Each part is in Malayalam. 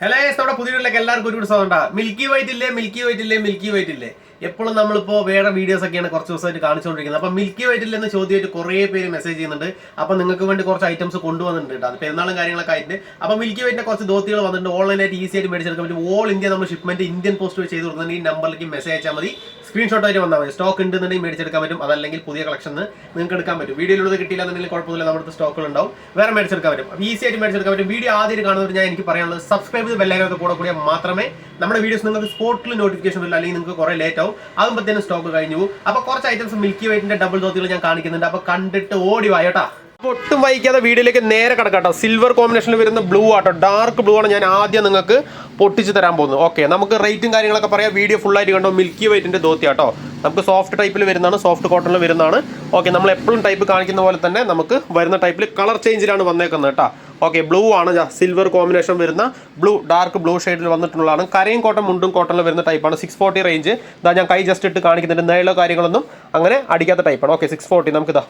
ഹലോ നമ്മുടെ പുതിയ എല്ലാവർക്കും ഒരുപാട് സ്വാഗതം. മിൽക്കി വൈറ്റ് ഇല്ലേ മിൽക്കി വൈറ്റ് ഇല്ലേ മിൽക്കി വൈറ്റ് ഇല്ലേ എപ്പോഴും നമ്മളിപ്പോൾ വേറെ വീഡിയോസ് ഒക്കെയാണ് കുറച്ച് ദിവസമായിട്ട് കാണിച്ചുകൊണ്ടിരിക്കുന്നത്. അപ്പോൾ മിൽക്കി വൈറ്റിൽ നിന്ന് ചോദ്യമായിട്ട് കുറേ പേര് മെസ്സേജ് ചെയ്യുന്നുണ്ട്. അപ്പോൾ നിങ്ങൾക്ക് വേണ്ടി കുറച്ച് ഐറ്റംസ് കൊണ്ടുവന്നിട്ടുണ്ട്. അത് പെരുന്നാളും കാര്യങ്ങളൊക്കെ ആയിട്ട്. അപ്പോൾ മിൽക്കി വൈറ്റിന്റെ കുറച്ച് ധോത്തികൾ വന്നിട്ടുണ്ട്. ഓൺലൈനായിട്ട് ഈസി ആയിട്ട് മേടിച്ചെടുക്കാൻ പറ്റും. ഓൾ ഇന്ത്യ നമ്മൾ ഷിപ്മെന്റ് ഇന്ത്യൻ പോസ്റ്റ് ചെയ്ത് കൊടുക്കുന്നുണ്ട്. ഈ നമ്പറിലേക്ക് മെസ്സേജ് അയച്ചാൽ മതി. സ്ക്രീൻഷോട്ട് ആയിട്ട് വന്നാൽ മതി. സ്റ്റോക്ക് ഉണ്ടെന്നുണ്ടെങ്കിൽ മേടിച്ചെടുക്കാൻ പറ്റും. അതല്ലെങ്കിൽ പുതിയ കളക്ഷൻ നിങ്ങൾക്ക് എടുക്കാൻ പറ്റും. വീഡിയോയിലൂടെ കിട്ടിയില്ല എന്നുണ്ടെങ്കിൽ കുഴപ്പമില്ല നമ്മുടെ സ്റ്റോക്കുകൾ ഉണ്ടാവും വേറെ മേടിച്ചെടുക്കാൻ പറ്റും. ഈസി ആയിട്ട് മേടിച്ചെടുക്കാൻ പറ്റും. വീഡിയോ ആദ്യം കാണുന്നവർ ഞാൻ എനിക്ക് പറയാനുള്ളത് സബ്സ്ക്രൈബ് ചെയ്ത് ബെല്ലൈനൊക്കെ കൂടെ കൂടിയാൽ മാത്രമേ നമ്മുടെ വീഡിയോസ് നിങ്ങൾക്ക് സ്പോട്ടിൽ നോട്ടിഫിക്കേഷൻ വരില്ല. അല്ലെങ്കിൽ നിങ്ങൾക്ക് കുറേ ലേറ്റ് ആവും. ആകുമ്പോഴത്തേനും സ്റ്റോക്ക് കഴിഞ്ഞു പോകും. അപ്പോൾ കുറച്ച് ഐറ്റംസ് മിൽക്കി വൈറ്റിന്റെ ഡബിൾ തോത്തികൾ ഞാൻ കാണിക്കുന്നുണ്ട്. അപ്പോൾ കണ്ടിട്ട് ഓടി വായോട്ടാ ഒട്ടും വൈകാതെ വീഡിയോയിലേക്ക് നേരെ കിടക്കട്ടോ സിൽവർ കോമ്പിനേഷനിൽ വരുന്ന ബ്ലൂ ആട്ടോ. ഡാർക്ക് ബ്ലൂ ആണ് ഞാൻ ആദ്യം നിങ്ങൾക്ക് പൊട്ടിച്ച് തരാൻ പോകുന്നത്. ഓക്കെ നമുക്ക് റേറ്റും കാര്യങ്ങളൊക്കെ പറയാം. വീഡിയോ ഫുൾ ആയിട്ട് കണ്ടോ? മിൽക്കി വൈറ്റിന്റെ ധോത്തി ആട്ടോ നമുക്ക് സോഫ്റ്റ് ടൈപ്പിൽ വരുന്നതാണ്. സോഫ്റ്റ് കോട്ടണിൽ വരുന്നതാണ്. ഓക്കെ നമ്മൾ എപ്പോഴും ടൈപ്പ് കാണിക്കുന്ന പോലെ തന്നെ നമുക്ക് വരുന്ന ടൈപ്പിൽ കളർ ചേഞ്ചിലാണ് വന്നേക്കുന്നത് കേട്ടോ. ഓക്കെ ബ്ലൂ ആണ്. സിൽവർ കോമ്പിനേഷൻ വരുന്ന ബ്ലൂ ഡാർക്ക് ബ്ലൂ ഷെയ്ഡിൽ വന്നിട്ടുള്ളതാണ്. കരയും കോട്ടൺ മുണ്ടും കോട്ടണിൽ വരുന്ന ടൈപ്പാണ് സിക്സ് ഫോർട്ടി റേഞ്ച് ഇതാ ഞാൻ കൈ ജസ്റ്റ് ഇട്ട് കാണിക്കുന്നുണ്ട്. നീളോ കാര്യങ്ങളൊന്നും അങ്ങനെ അടിക്കാത്ത ടൈപ്പാണ് ഓക്കെ സിക്സ് ഫോർട്ടി നമുക്കിതാ.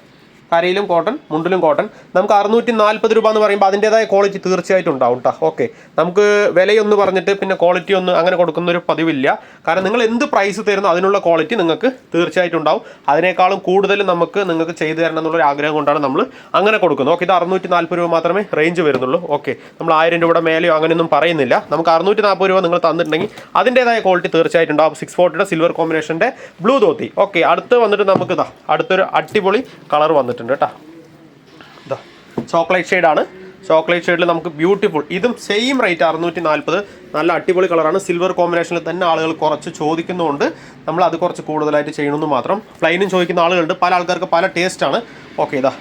കരയിലും കോട്ടൺ മുണ്ടിലും കോട്ടൺ. നമുക്ക് അറുന്നൂറ്റി നാൽപ്പത് രൂപ എന്ന് പറയുമ്പോൾ അതിന്റെതായ ക്വാളിറ്റി തീർച്ചയായിട്ടും ഉണ്ടാവും കേട്ടോ ഓക്കെ നമുക്ക് വിലയൊന്ന് പറഞ്ഞിട്ട് പിന്നെ ക്വാളിറ്റി ഒന്ന് അങ്ങനെ കൊടുക്കുന്ന ഒരു പതിവില്ല. കാരണം നിങ്ങൾ എന്ത് പ്രൈസ് തരുന്നോ അതിനുള്ള ക്വാളിറ്റി നിങ്ങൾക്ക് തീർച്ചയായിട്ടും ഉണ്ടാവും. അതിനേക്കാളും കൂടുതൽ നമുക്ക് നിങ്ങൾക്ക് ചെയ്തു തരണം എന്നുള്ളൊരു ആഗ്രഹം കൊണ്ടാണ് നമ്മൾ അങ്ങനെ കൊടുക്കുന്നത്. ഓക്കെ ഇത് അറുന്നൂറ്റി നാൽപ്പത് രൂപ മാത്രമേ റേഞ്ച് വരുന്നുള്ളൂ. ഓക്കെ നമ്മൾ ആയിരം രൂപയുടെ മേലെയോ അങ്ങനെയൊന്നും പറയുന്നില്ല. നമുക്ക് അറുന്നൂറ്റി നാൽപ്പത് രൂപ നിങ്ങൾ തന്നിട്ടുണ്ടെങ്കിൽ അതിന്റെതായ ക്വാളിറ്റി തീർച്ചയായിട്ടും ഉണ്ടാവും. സിക്സ് ഫോർട്ടിയുടെ സിൽവർ കോമ്പിനേഷന്റെ ബ്ലൂ തോത്തി ഓക്കെ അടുത്ത് വന്നിട്ട് നമുക്ക് ഇതാ അടുത്തൊരു അടിപൊളി കളർ വന്നിട്ടുണ്ട് കേട്ടോ. ഇതാ ചോക്ലേറ്റ് ഷെയ്ഡാണ് ചോക്ലേറ്റ് ഷെയ്ഡിൽ നമുക്ക് ബ്യൂട്ടിഫുൾ ഇതും സെയിം റേറ്റ് അറുന്നൂറ്റി നാൽപ്പത് നല്ല അടിപൊളി കളറാണ് സിൽവർ കോമ്പിനേഷനിൽ തന്നെ ആളുകൾ കുറച്ച് ചോദിക്കുന്നതുകൊണ്ട് നമ്മൾ അത് കുറച്ച് കൂടുതലായിട്ട് ചെയ്യണമെന്ന് മാത്രം. പ്ലെയിനും ചോദിക്കുന്ന ആളുകളുണ്ട്. പല ആൾക്കാർക്ക് പല ടേസ്റ്റാണ് ഓക്കെ ഇതാ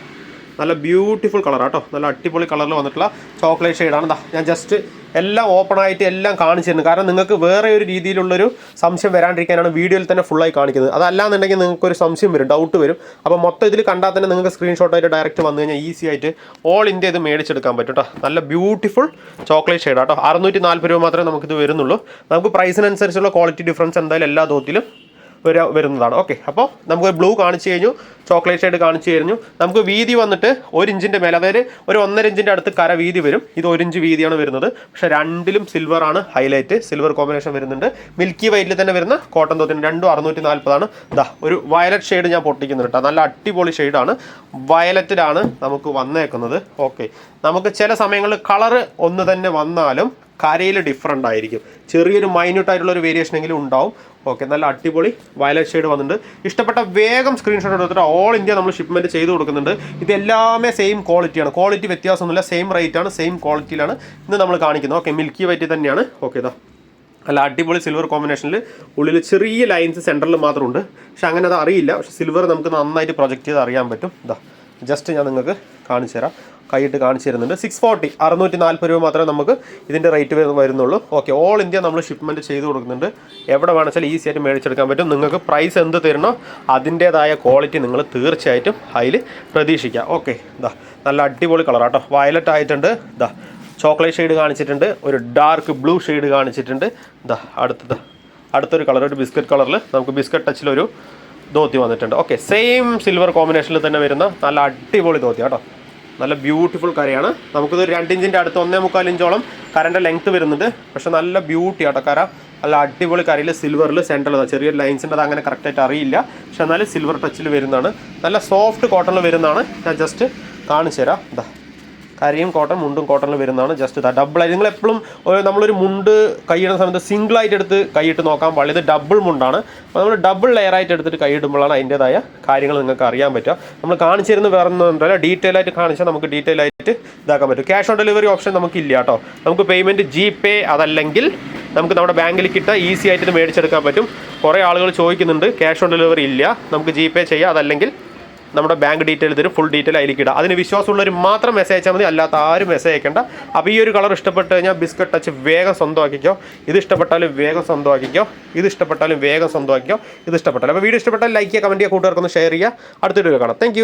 നല്ല ബ്യൂട്ടിഫുൾ കളർ കേട്ടോ നല്ല അടിപൊളി കളറിൽ വന്നിട്ടുള്ള ചോക്ലേറ്റ് ഷെയ്ഡാണ് ഇതാ ഞാൻ ജസ്റ്റ് എല്ലാം ഓപ്പൺ ആയിട്ട് എല്ലാം കാണിച്ചു തരുന്നു. കാരണം നിങ്ങൾക്ക് വേറെ ഒരു രീതിയിലുള്ളൊരു സംശയം വരാണ്ടിരിക്കാനാണ് വീഡിയോയിൽ തന്നെ ഫുള്ളായി കാണിക്കുന്നത്. അതല്ലാന്നുണ്ടെങ്കിൽ നിങ്ങൾക്ക് ഒരു സംശയം വരും ഡൗട്ട് വരും. അപ്പോൾ മൊത്തം ഇതിൽ കണ്ടാൽ തന്നെ നിങ്ങൾക്ക് സ്ക്രീൻഷോട്ടായിട്ട് ഡയറക്റ്റ് വന്നു കഴിഞ്ഞാൽ ഈസി ആയിട്ട് ഓൾ ഇന്ത്യ ഇത് മേടിച്ചെടുക്കാൻ പറ്റും കേട്ടോ നല്ല ബ്യൂട്ടിഫുൾ ചോക്ലേറ്റ് ഷെയ്ഡ് കേട്ടോ അറുന്നൂറ്റി നാൽപ്പത് രൂപ മാത്രമേ നമുക്കിത് വരുന്നുള്ളൂ. നമുക്ക് പ്രൈസിനനുസരിച്ചുള്ള ക്വാളിറ്റി ഡിഫറൻസ് എന്തായാലും എല്ലാ ധോത്തിലും വര വരുന്നതാണ്. ഓക്കെ അപ്പോൾ നമുക്ക് ബ്ലൂ കാണിച്ചു കഴിഞ്ഞു ചോക്ലേറ്റ് ഷെയ്ഡ് കാണിച്ചു കഴിഞ്ഞു. നമുക്ക് വീതി വന്നിട്ട് ഒരു ഇഞ്ചിന്റെ മേലെ അതായത് ഒരു ഒന്നര ഇഞ്ചിന്റെ അടുത്ത് കര വീതി വരും. ഇത് ഒരു ഇഞ്ച് വീതിയാണ് വരുന്നത്. പക്ഷേ രണ്ടിലും സിൽവർ ആണ് ഹൈലൈറ്റ് സിൽവർ കോമ്പിനേഷൻ വരുന്നുണ്ട്. മിൽക്കി വൈറ്റിൽ തന്നെ വരുന്ന കോട്ടൺ തോത്തിന് രണ്ടും അറുന്നൂറ്റി നാൽപ്പതാണ് ദാ ഒരു വയലറ്റ് ഷെയ്ഡ് ഞാൻ പൊട്ടിക്കുന്നുണ്ട് കേട്ടോ നല്ല അടിപൊളി ഷെയ്ഡാണ് വയലറ്റിലാണ് നമുക്ക് വന്നേക്കുന്നത്. ഓക്കെ നമുക്ക് ചില സമയങ്ങളിൽ കളറ് ഒന്ന് തന്നെ വന്നാലും കരയിൽ ഡിഫറന്റ് ആയിരിക്കും. ചെറിയൊരു മൈന്യൂട്ട് ആയിട്ടുള്ള ഒരു വേരിയേഷൻ എങ്കിലും ഉണ്ടാവും. ഓക്കെ നല്ല അടിപൊളി വയലറ്റ് ഷെയ്ഡ് വന്നിട്ടുണ്ട്. ഇഷ്ടപ്പെട്ട വേഗം സ്ക്രീൻഷോട്ട് എടുത്തിട്ട് ഓൾ ഇന്ത്യ നമ്മൾ ഷിപ്മെന്റ് ചെയ്ത് കൊടുക്കുന്നുണ്ട്. ഇതെല്ലാമേ സെയിം ക്വാളിറ്റിയാണ് ക്വാളിറ്റി വ്യത്യാസമൊന്നുമില്ല. സെയിം റേറ്റ് ആണ് സെയിം ക്വാളിറ്റിയിലാണ് ഇന്ന് നമ്മൾ കാണിക്കുന്നത്. ഓക്കെ മിൽക്കി വൈറ്റ് തന്നെയാണ്. ഓക്കെ ഇതാ അല്ല അടിപൊളി സിൽവർ കോമ്പിനേഷനിൽ ഉള്ളിൽ ചെറിയ ലൈൻസ് സെന്ററിൽ മാത്രമുണ്ട്. പക്ഷെ അങ്ങനെ അത് അറിയില്ല. പക്ഷെ സിൽവർ നമുക്ക് നന്നായിട്ട് പ്രൊജക്റ്റ് ചെയ്ത് അറിയാൻ പറ്റും. ഇതാ ജസ്റ്റ് ഞാൻ നിങ്ങൾക്ക് കാണിച്ചു തരാം. കൈയിട്ട് കാണിച്ചു തരുന്നുണ്ട്. സിക്സ് ഫോർട്ടി അറുന്നൂറ്റി നാൽപ്പത് രൂപ മാത്രമേ നമുക്ക് ഇതിന്റെ റേറ്റ് വരുന്നുള്ളൂ. ഓക്കെ ഓൾ ഇന്ത്യ നമ്മൾ ഷിപ്മെന്റ് ചെയ്ത് കൊടുക്കുന്നുണ്ട്. എവിടെ വേണമെച്ചാൽ ഈസി ആയിട്ട് മേടിച്ചെടുക്കാൻ പറ്റും. നിങ്ങൾക്ക് പ്രൈസ് എന്ത് തരണോ അതിന്റേതായ ക്വാളിറ്റി നിങ്ങൾ തീർച്ചയായിട്ടും അതിൽ പ്രതീക്ഷിക്കാം. ഓക്കെ ഇതാ നല്ല അടിപൊളി കളറാട്ടോ വയലറ്റ് ആയിട്ടുണ്ട്. ഇതാ ചോക്ലേറ്റ് ഷെയ്ഡ് കാണിച്ചിട്ടുണ്ട്. ഒരു ഡാർക്ക് ബ്ലൂ ഷെയ്ഡ് കാണിച്ചിട്ടുണ്ട്. ഇതാ അടുത്തത് അടുത്തൊരു കളർ ഒരു ബിസ്ക്കറ്റ് കളറിൽ നമുക്ക് ബിസ്ക്കറ്റ് ടച്ചിലൊരു ധോത്തി വന്നിട്ടുണ്ട്. ഓക്കെ സെയിം സിൽവർ കോമ്പിനേഷനിൽ തന്നെ വരുന്ന നല്ല അടിപൊളി ധോത്തി കേട്ടോ. നല്ല ബ്യൂട്ടിഫുൾ കരയാണ്. നമുക്കിത് രണ്ട് ഇഞ്ചിന്റെ അടുത്ത് ഒന്നേ മുക്കാൽ ഇഞ്ചോളം കരന്റെ ലെങ്ത്ത് വരുന്നുണ്ട്. പക്ഷെ നല്ല ബ്യൂട്ടി ആട്ടോ കര. നല്ല അടിപൊളി കരയിൽ സിൽവറിൽ സെന്ററിൽ ചെറിയ ലൈൻസിന്റെ അത് അങ്ങനെ കറക്റ്റായിട്ട് അറിയില്ല. പക്ഷെ എന്നാലും സിൽവർ ടച്ചിൽ വരുന്നതാണ്. നല്ല സോഫ്റ്റ് കോട്ടണിൽ വരുന്നതാണ്. ഞാൻ ജസ്റ്റ് കാണിച്ചു തരാം ഇതാ കരിയും കോട്ടൺ മുണ്ടും കോട്ടണിൽ വരുന്നതാണ് ജസ്റ്റ് ഇതാ. ഡബിൾ ആയി നിങ്ങൾ എപ്പോഴും നമ്മളൊരു മുണ്ട് കൈയിടുന്ന സമയത്ത് സിംഗിൾ ആയിട്ട് എടുത്ത് കൈയിട്ട് നോക്കാൻ പാടില്ല. ഇത് ഡബിൾ മുണ്ടാണ്. അപ്പോൾ നമ്മൾ ഡബിൾ ലെയർ ആയിട്ട് എടുത്തിട്ട് കൈയിടുമ്പോഴാണ് അതിന്റെതായ കാര്യങ്ങൾ നിങ്ങൾക്ക് അറിയാൻ പറ്റുക. നമ്മൾ കാണിച്ചു തരുന്ന വേറെ ഒന്നും ഡീറ്റെയിൽ ആയിട്ട് കാണിച്ചാൽ നമുക്ക് ഡീറ്റെയിൽ ആയിട്ട് ഇതാക്കാൻ പറ്റും. ക്യാഷ് ഓൺ ഡെലിവറി ഓപ്ഷൻ നമുക്കില്ല കേട്ടോ. നമുക്ക് പേയ്മെന്റ് ജി പേ അതല്ലെങ്കിൽ നമുക്ക് നമ്മുടെ ബാങ്കിൽ കിട്ടാൻ ഈസി ആയിട്ട് മേടിച്ചെടുക്കാൻ പറ്റും. കുറേ ആളുകൾ ചോദിക്കുന്നുണ്ട് ക്യാഷ് ഓൺ ഡെലിവറി ഇല്ല നമുക്ക് ജി പേ ചെയ്യാം. അതല്ലെങ്കിൽ നമ്മുടെ ബാങ്ക് ഡീറ്റെയിൽ തരും ഫുൾ ഡീറ്റെയിൽ അതിലേക്ക് ഇടാം. അതിന് വിശ്വാസമുള്ളവർ മാത്രം മെസ്സേജ് അയച്ചാൽ മതി അല്ലാത്ത ആരും മെസ്സേജ് അയക്കേണ്ട. അപ്പോൾ ഈ ഒരു കളർ ഇഷ്ടപ്പെട്ട് കഴിഞ്ഞാൽ ബിസ്ക്കറ്റ് ടച്ച് വേഗം സ്വന്തമാക്കിക്കോ. ഇത് ഇഷ്ടപ്പെട്ടാലും വേഗം സ്വന്തമാക്കിക്കോ. ഇത് ഇഷ്ടപ്പെട്ടാലും വേഗം സ്വന്തമാക്കിക്കോ. ഇത് ഇഷ്ടപ്പെട്ടാലും അപ്പോൾ വീഡിയോ ഇഷ്ടപ്പെട്ടാൽ ലൈക്ക് ചെയ്യുക കമന്റ് ചെയ്യുക കൂട്ടുകാർക്കൊന്ന് ഷെയർ ചെയ്യുക. അടുത്തൊരു കാണാം. താങ്ക്